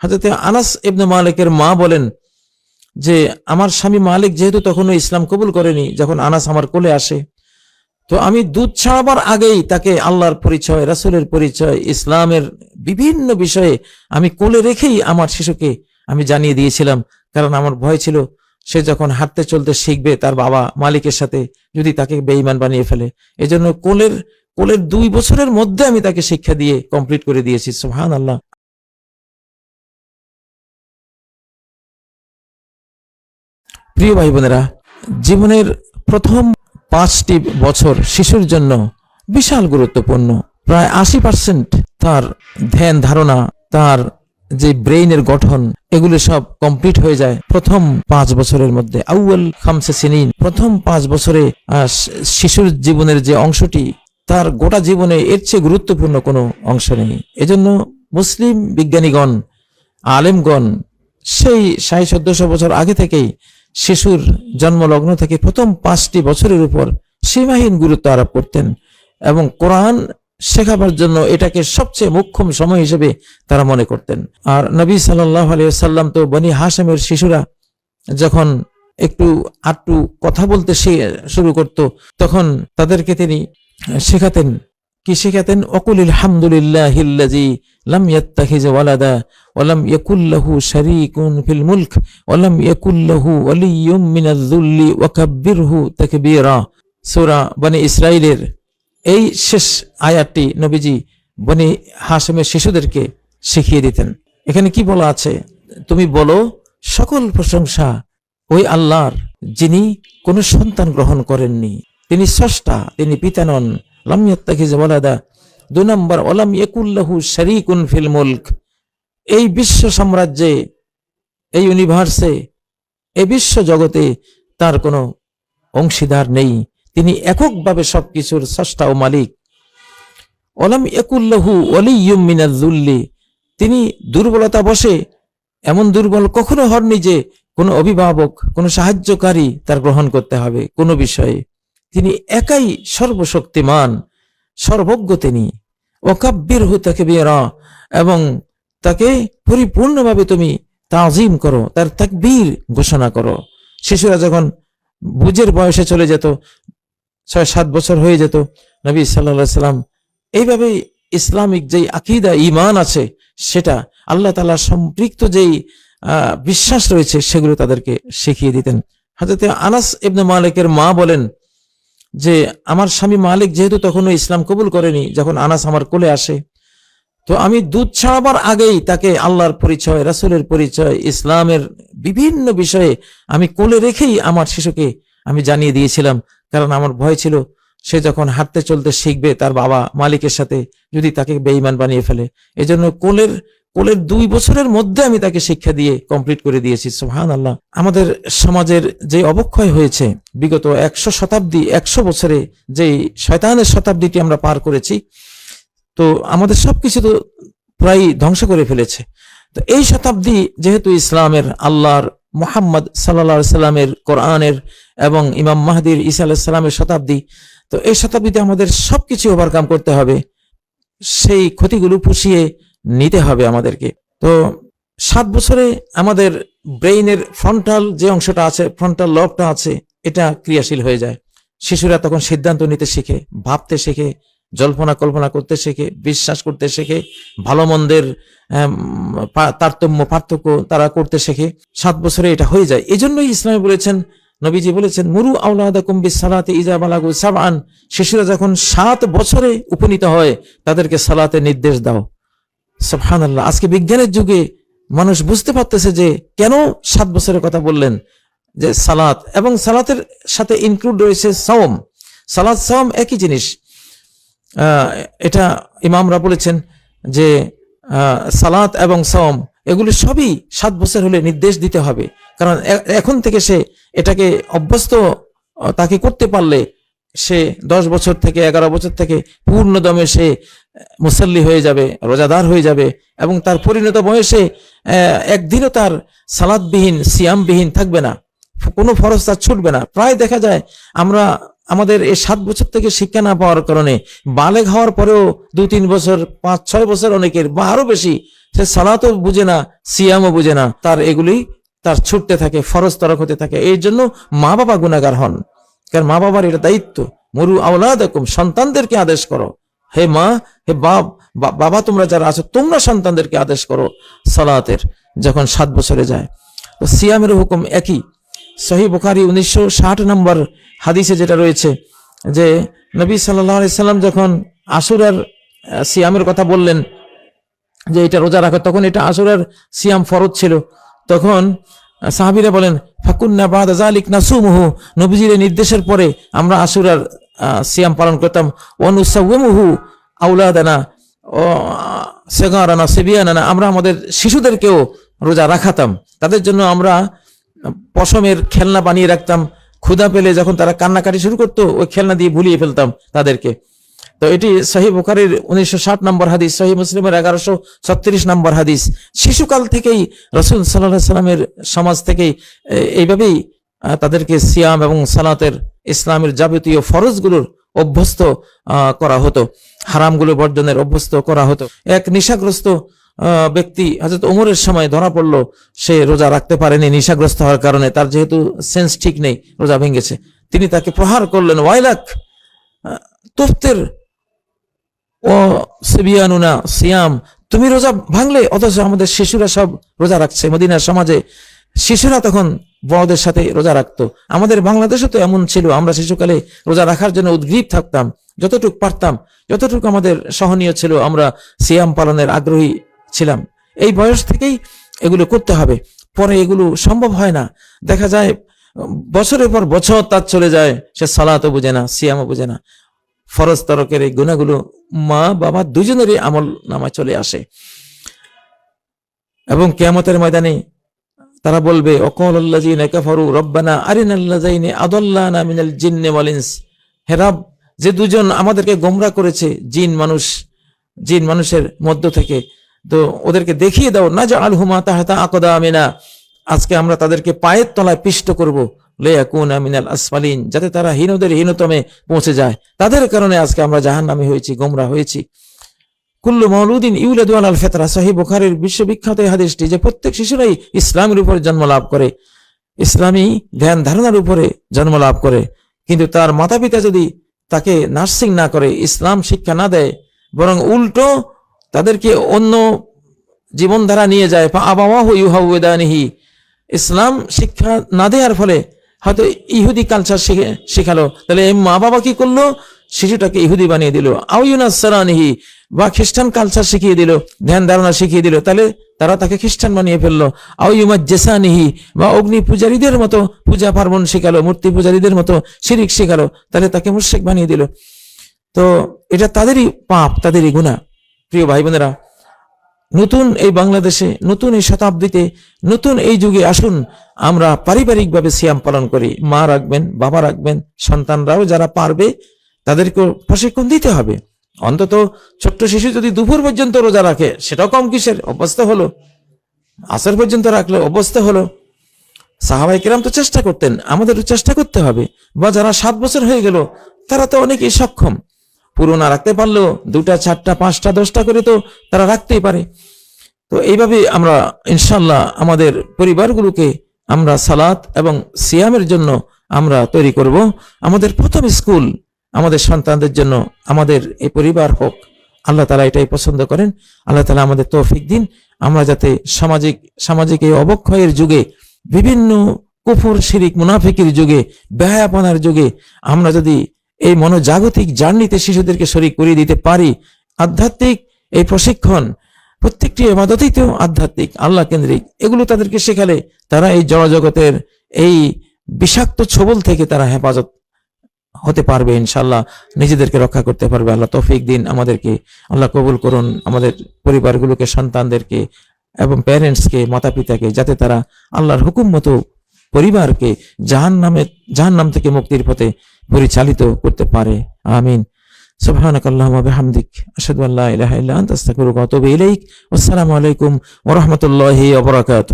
হাজরতে আনাস ইবনে মালিকের মা বলেন যে, আমার স্বামী মালিক যেহেতু তখনও ইসলাম কবুল করেনি, যখন আনাস আমার কোলে আসে, তো আমি দুধ ছাড়াবার আগেই তাকে আল্লাহর পরিচয়, রাসূলের পরিচয়, ইসলামের বিভিন্ন বিষয়ে আমি কোলে রেখেই আমার শিশুকে আমি জানিয়ে দিয়েছিলাম। কারণ আমার ভয় ছিল, সে যখন হাঁটতে চলতে শিখবে, তার বাবা মালিকের সাথে যদি তাকে বেঈমান বানিয়ে ফেলে। এজন্য কোলের কোলের দুই বছরের মধ্যে আমি তাকে শিক্ষা দিয়ে কমপ্লিট করে দিয়েছি। সুহান আল্লাহ প্রিয় ভাই বোনেরা, জীবনের প্রথম পাঁচটি বছর শিশুর জন্য বিশাল গুরুত্বপূর্ণ। প্রায় আশি পার্সেন্ট তার ধ্যান ধারণা, তার যে ব্রেইনের গঠন, এগুলো সব কমপ্লিট হয়ে যায় প্রথম পাঁচ বছরের মধ্যে। আউয়াল খামসে সিনিন। প্রথম পাঁচ বছরে শিশুর জীবনের যে অংশটি, তার গোটা জীবনে এর চেয়ে গুরুত্বপূর্ণ কোনো অংশ নেই। এজন্য মুসলিম বিজ্ঞানীগণ, আলেমগণ, সেই সাড়ে চোদ্দশো বছর আগে থেকেই শিশুর জন্মলগ্ন থেকে প্রথম পাঁচটি বছরের উপর সীমাহীন গুরুত্ব আরোপ করতেন এবং কোরআন শেখাবার জন্য এটাকে সবচেয়ে মুখ্যম সময় হিসেবে তারা মনে করতেন। আর নবী সাল্লাহ আলিয়াল্লাম তো বনি হাসেমের শিশুরা যখন একটু আটটু কথা বলতে শুরু করত, তখন তাদেরকে তিনি শেখাতেন। কি শেখাতেন? অকুলিল হামদুলিল্লাহিল্লাজি লাম ইয়াত্তাখিজ ওয়ালাদা ওয়ালাম ইয়াকুল্লাহু শারীকুন ফিল মুলক ওয়ালাম ইয়াকুল্লাহু ওয়ালিয়্যুম মিনাজ-যুল্লি ওয়াকাব্বিরহু তাকবীরা সূরা বনি ইসরাইলের এই শেষ আয়াতটি নবীজি বনি হাশেমের শিশুদেরকে শিখিয়ে দিতেন। এখানে কি বলা আছে? তুমি বলো, সকল প্রশংসা ওই আল্লাহর যিনি কোনো সন্তান গ্রহণ করেননি। তিনি স্রষ্টা, তিনি পিতা নন। লাম ইয়াত্তাখিজ ওয়ালাদা দুই নম্বর, ওলাম ইয়াকুল্লাহু শারীকুন ফিল মুলক। এই বিশ্ব সাম্রাজ্যে, এই ইউনিভার্সে এই বিশ্ব জগতে তার কোনো অংশীদার নেই। তিনি এককভাবে সবকিছুর স্রষ্টা ও মালিক। ওলাম একুল্লাহু ওলিয়ুম মিনাজুল্লি তিনি দুর্বলতা বসে এমন দুর্বল কখনো হননি যে কোনো অভিভাবক, কোনো সাহায্যকারী তার গ্রহণ করতে হবে কোনো বিষয়ে। তিনি একাই সর্বশক্তিমান। সর্বজ্ঞ তিনি। ওকাব্বির হু তাকে বেরা এবং তাকে পরিপূর্ণভাবে তুমি তাজিম করো, তার তাকবীর ঘোষণা করো। শিশুরা যখন বুঝের বয়সে চলে যেত, ছয়, সাত বছর হয়ে যেত, নবী সাল্লা সাল্লাম এইভাবে ইসলামিক যেই আকিদা ইমান আছে, সেটা আল্লাহ তালা সম্পৃক্ত যেই বিশ্বাস রয়েছে, সেগুলো তাদেরকে শিখিয়ে দিতেন। হাজরতে আনাস ইবনে মালিকের মা বলেন যে আমার স্বামী মালিক যেহেতু তখনও ইসলাম কবুল করেনি, যখন আনাস আমার কোলে আসে, তো আমি দুধ ছাড়াবার আগেই তাকে আল্লাহর পরিচয়, রাসূলের পরিচয়, ইসলামের বিভিন্ন বিষয়ে আমি কোলে রেখেই আমার শিশুকে আমি জানিয়ে দিয়েছিলাম। কারণ আমার ভয় ছিল, সে যখন হাঁটতে চলতে শিখবে তার বাবা মালিকের সাথে, যদি তাকে বেঈমান বানিয়ে ফেলে। এজন্য কোলের কোলের দুই বছরের মধ্যে আমি তাকে শিক্ষা দিয়ে কমপ্লিট করে দিয়েছি সোহান আল্লাহ আমাদের সমাজের যে অবক্ষয় হয়েছে, বিগত একশো শতাব্দী, একশো বছরে যে শয়তানের শতাব্দীটি আমরা পার করেছি, তো আমাদের সবকিছু তো প্রায় ধ্বংস করে ফেলেছে। তো এই শতাব্দী যেহেতু ইসলামের, আল্লাহর, মোহাম্মদ সাল্লা সাল্লামের, কোরআনের এবং ইমাম মাহাদির ঈসা আলাহিসাল্লামের শতাব্দী, তো এই শতাব্দীতে আমাদের সবকিছু ওভারকাম করতে হবে। সেই ক্ষতিগুলো পুষিয়ে নিতে হবে আমাদেরকে। তো সাত বছরে আমাদের ব্রেইনের ফ্রন্টাল যে অংশটা আছে, ফ্রন্টাল লবটা আছে, এটা ক্রিয়াশীল হয়ে যায়। শিশুরা তখন সিদ্ধান্ত নিতে শিখে, ভাবতে শেখে, জল্পনা কল্পনা করতে শেখে, বিশ্বাস করতে শেখে, ভালো মন্দের তারতম্য, পার্থক্য তারা করতে শেখে। সাত বছরে এটা হয়ে যায়। এই জন্যই ইসলামে বলেছেন, নবীজি বলেছেন, মুরু আউলাদাকুম বিসালাতে ইজা বালাগু সাবান শিশুরা যখন সাত বছরে উপনীত হয়, তাদেরকে সালাতে নির্দেশ দাও। সুবহানাল্লাহ। আজকে বিজ্ঞানের যুগে মানুষ বুঝতে পারতেছে যে কেন সাত বছরের কথা বললেন যে সালাত, এবং সালাতের সাথে ইনক্লুড রয়েছে সাওম। সালাত, সাওম একই জিনিস। এটা ইমামরা বলেছেন যে সালাত এবং সাওম, এগুলো সবই সাত বছর হলে নির্দেশ দিতে হবে। কারণ এখন থেকে সে এটাকে অভ্যস্ত, তাকে করতে পারলে সে দশ বছর থেকে এগারো বছর থেকে পূর্ণ দমে সে মুসল্লি হয়ে যাবে, রোজাদার হয়ে যাবে এবং তার পরিণত বয়সে একদিনও তার সালাদবিহীন সিয়ামবিহীন থাকবে না। কোনো ফরজ তার ছুটবে না। প্রায় দেখা যায় আমরা, আমাদের এই সাত বছর থেকে শিক্ষা না পাওয়ার কারণে, বালেগ হওয়ার পরেও দু তিন বছর, পাঁচ ছয় বছর অনেকের বা আরও বেশি সে সালাতও বুঝে না, সিয়ামও বুঝে না, তার এগুলি তার ছুটতে থাকে, ফরজ তরক হতে থাকে। এই জন্য মা বাবা গুণাগার হন। কারণ মা বাবার এটা দায়িত্ব। মরু আওলা আওলাদ সন্তানদেরকে আদেশ করো। হে মা, হে বাপ বাবা তোমরা যারা আছো, তোমরা সন্তানদেরকে আদেশ করো সালাতের, যখন সাত বছরে যায়। তো সিয়ামের হুকুম একই। সহি বুখারি উনিশশো ষাট নম্বর হাদিসে যেটা রয়েছে যে, নবী সাল্লাহ সাল্লাম যখন আসুরার সিয়ামের কথা বললেন, যে এটা রোজা রাখা, তখন এটা আসুরার সিয়াম ফরজ ছিল। তখন সাহাবীরা বলেন ফাকুন্না বাদ জালিক নাসুমুহু। নবীজির নির্দেশের পরে আমরা আসুরার আহ, সিয়াম পালন করতাম। অনুসাউমুহু আউলাদানা ও সেগারানা সেবিয়ানানা। আমরা আমাদের শিশুদেরকেও রোজা রাখাতাম। তাদের জন্য আমরা পশমের খেলনা বানিয়ে রাখতাম। ক্ষুধা পেলে যখন তারা কান্নাকাটি শুরু করতো ওই খেলনা দিয়ে ভুলিয়ে ফেলতাম তাদেরকে। তো এটি সহি বুখারির উনিশশো ষাট নম্বর হাদিস সহি মুসলিমের এগারোশো ছত্রিশ নম্বর হাদিস। শিশুকাল থেকেই রসুল সাল্লাহ সাল্লামের সমাজ থেকেই এইভাবেই তাদেরকে সিয়াম এবং সালাতের ইসলামের যাবতীয় ফরজগুলোর অভ্যস্ত করা হতো। হারামগুলো বর্জনের অভ্যস্ত করা হতো। এক নিশাগ্রস্ত ব্যক্তি হয়তো ওমরের সময় ধরা পড়ল, সে রোজা রাখতে পারেনি, নিশাগ্রস্ত হওয়ার কারণে তার যেহেতু সেন্স ঠিক নেই, রোজা ভেঙেছে। তিনি তাকে প্রহার করলেন, ওয়াইলাক তুফতের ও সিবিয়ানুনা, সিয়াম, তুমি রোজা ভাঙলে, অথচ আমাদের শিশুরা সব রোজা রাখছে। মদিনার সমাজে শিশুরা তখন বড়দের সাথে রোজা রাখতো। আমাদের বাংলাদেশে তো এমন ছিল, আমরা শিশুকালে রোজা রাখার জন্য উদ্গ্রীব থাকতাম, যতটুক পারতাম, যতটুকু আমাদের সহনীয় ছিল, আমরা সিয়াম পালনের আগ্রহী ছিলাম। এই বয়স থেকেই এগুলো করতে হবে। পরে এগুলো সম্ভব হয় না। দেখা যায়, বছরের পর বছর তার চলে যায়, সে সালাতও বুঝে না, সিয়ামও বুঝে না। ফরজ তরকের এই গুণাগুলো মা, বাবা দুজনেরই আমল নামা চলে আসে। এবং কেয়ামতের ময়দানে তারা বলবে, অকল আল্লাযীনা কাফারু রব্বানা আরিনাল্লাযাইনি আদাল্লানা মিনাল জিন্নি ওয়াল হে রব, যে দুজন আমাদেরকে গোমরা করেছে, জিন মানুষ, জিন মানুষের মধ্য থেকে, তো ওদেরকে দেখিয়ে দাও না যে আলহুমা তাহাতা আকদা আমিনা আজকে আমরা তাদেরকে পায়ের তলায় পিষ্ট করব। আমিনাল যাতে তারা হীনদের হীনতমে পৌঁছে যায়। তাদের কারণে আজকে আমরা জাহান্নামী হয়েছি, গোমরা হয়েছি। কুল্লু মৌলুদ্দিন ইউলাদু আল ফেতরা সহি বুখারের বিশ্ববিখ্যাত হাদিসটি যে প্রত্যেক শিশুরাই ইসলামের উপরে জন্ম লাভ করে, ইসলামী ধ্যান ধারণার উপরে জন্ম লাভ করে, কিন্তু তার মাতা পিতা যদি তাকে নার্সিং না করে, ইসলাম শিক্ষা না দেয়, বরং উল্টো তাদেরকে অন্য জীবনধারা নিয়ে যায় ইসলাম শিক্ষা না দেওয়ার ফলে হয়তো ইহুদি কালচার শিখে, শেখালো। তাহলে মা বাবা কি করল? শিশুটাকে ইহুদি বানিয়ে দিল। আউয়ুনাসরানিহি বা খ্রিস্টান কালচার শিখিয়ে দিল, ধ্যান ধারণা শিখিয়ে দিল। তাহলে তারা তাকে খ্রিস্টান বানিয়ে ফেলল। আউয়ুমাজ জেসানিহি বা অগ্নি পূজারীদের মতো পূজা পার্বণ শেখালো, মূর্তি পূজারীদের মতো শিরিক শেখালো। তাহলে তাকে মুর্শেক বানিয়ে দিল। তো এটা তাদেরই পাপ, তাদেরই গুণা প্রিয় ভাই বোনেরা নতুন এই বাংলাদেশে, নতুন এই শতাব্দীতে, নতুন এই যুগে আসুন, আমরা পারিবারিকভাবে সিয়াম পালন করি। মা রাখবেন, বাবা রাখবেন, সন্তানরাও যারা পারবে তাদেরকে প্রশিক্ষণ দিতে হবে। অন্তত ছোট্ট শিশু যদি দুপুর পর্যন্ত রোজা রাখে, সেটাও কম কিসের? অবস্থা হলো। আসর পর্যন্ত রাখলে অবস্থা হলো। সাহাবাই কিরাম তো চেষ্টা করতেন, আমাদেরও চেষ্টা করতে হবে। বা যারা সাত বছর হয়ে গেল, তারা তো অনেকেই সক্ষম। পুরো না রাখতে পারলেও দুটা, চারটা, পাঁচটা, দশটা করে তো তারা রাখতেই পারে। তো এইভাবে আমরা ইনশাল্লাহ আমাদের পরিবারগুলোকে আমরা সালাত এবং সিয়ামের জন্য আমরা তৈরি করব। আমাদের প্রথম স্কুল আমাদের সন্তানদের জন্য আমাদের এই পরিবার হোক, আল্লাহ তালা এটাই পছন্দ করেন। আল্লাহ তালা আমাদের তৌফিক দিন। আমরা যাতে সামাজিক সামাজিক এই অবক্ষয়ের যুগে, বিভিন্ন কুফর, শিরিক, মুনাফিকের যুগে, ব্যয়াপনার যুগে আমরা যদি এই মনোজাগতিক জার্নিতে শিশুদেরকে শরিক করিয়ে দিতে পারি। আধ্যাত্মিক এই প্রশিক্ষণ, প্রত্যেকটি এবাদতেই তো আধ্যাত্মিক, আল্লাহ কেন্দ্রিক। এগুলো তাদেরকে শেখালে তারা এই জড়জগতের এই বিষাক্ত ছবল থেকে তারা হেফাজত হতে পারবে ইনশাল্লাহ নিজেদেরকে রক্ষা করতে পারবে। আল্লাহ তৌফিক দিন আমাদেরকে, আল্লাহ কবুল করুন আমাদের পরিবারগুলোকে, সন্তানদেরকে এবং প্যারেন্টসকে মাতা পিতাকে যাতে তারা আল্লাহর হুকুম মতো পরিবারকে জাহান নামে জাহান নাম থেকে মুক্তির পথে পরিচালিত করতে পারে আমিন سبحانك اللهم وبحمدك أشهد أن لا إله إلا أنت أستغفرك وأتوب إليك والسلام عليكم ورحمة الله وبركاته